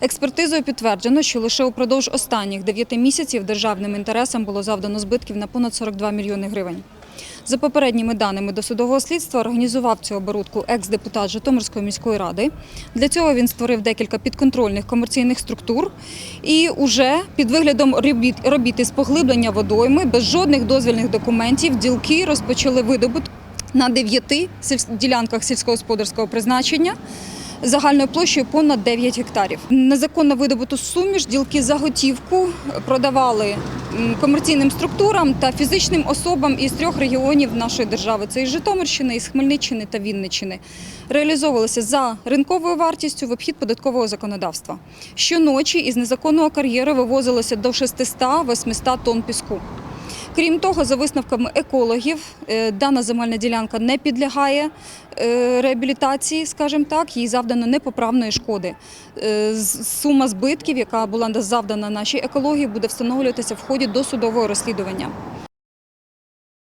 Експертизою підтверджено, що лише упродовж останніх 9 місяців державним інтересам було завдано збитків на понад 42 мільйони гривень. За попередніми даними досудового слідства організував цю оборудку екс-депутат Житомирської міської ради. Для цього він створив декілька підконтрольних комерційних структур і уже під виглядом робіт, робіт поглиблення водойми без жодних дозвільних документів ділки розпочали видобуток на дев'яти ділянках сільськогосподарського призначення загальною площею понад 9 гектарів. Незаконно видобуту суміш ділки за готівку продавали комерційним структурам та фізичним особам із трьох регіонів нашої держави. Це із Житомирщини, із Хмельниччини та Вінниччини. Реалізовувалися за ринковою вартістю в обхід податкового законодавства. Щоночі із незаконного кар'єру вивозилося до 600-800 тонн піску. Крім того, за висновками екологів, е, дана земельна ділянка не підлягає е, реабілітації, скажімо так, їй завдано непоправної шкоди. Е, Сума збитків, яка була завдана нашій екології, буде встановлюватися в ході досудового розслідування.